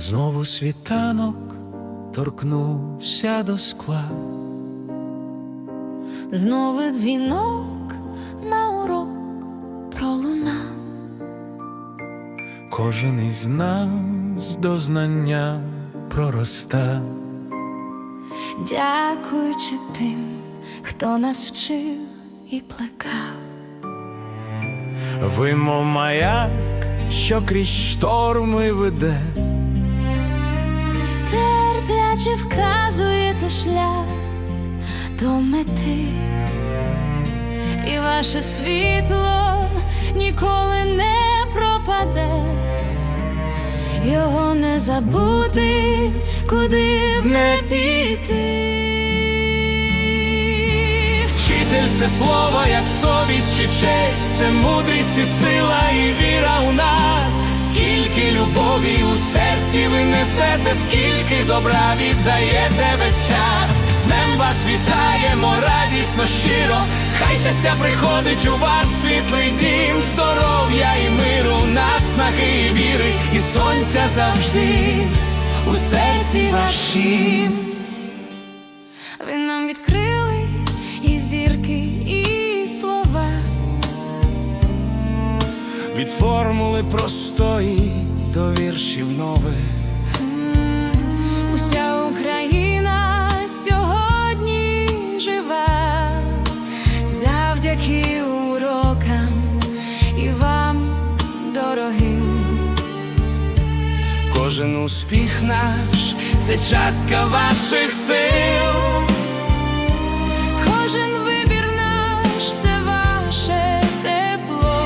Знову світанок торкнувся до скла. Знову дзвінок на урок пролуна. Кожен із нас до знання пророста. Дякуючи тим, хто нас вчив і плекав. Ви, мов маяк, що крізь шторми веде. Терпляче вказуєте шлях до мети, і ваше світло ніколи не пропаде, його не забути, куди б не піти. Вчитель це слово, як совість чи честь, це мудрість і сила, і віра у нас. Несете, скільки добра віддаєте весь час. З днем вас вітаємо радісно, щиро. Хай щастя приходить у ваш світлий дім, здоров'я і миру, наснаги і віри, і сонця завжди у серці вашім. Ви нам відкрили і зірки, і слова. Від формули простої до віршів нових. Кожен успіх наш це частка ваших сил. Кожен вибір наш це ваше тепло.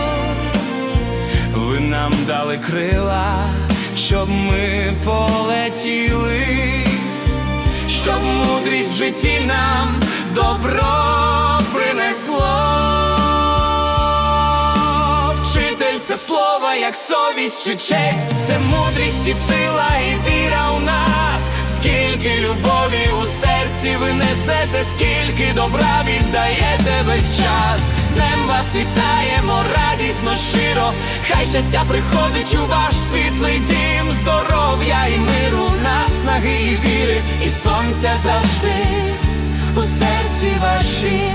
Ви нам дали крила, щоб ми полетіли, щоб мудрість в житті нам добро принесло. Це слово, як совість чи честь, це мудрість і сила, і віра у нас. Скільки любові у серці ви несете, скільки добра віддаєте весь час. З днем вас вітаємо радісно, щиро. Хай щастя приходить у ваш світлий дім, здоров'я і миру, наснаги і віри, і сонця завжди у серці вашім.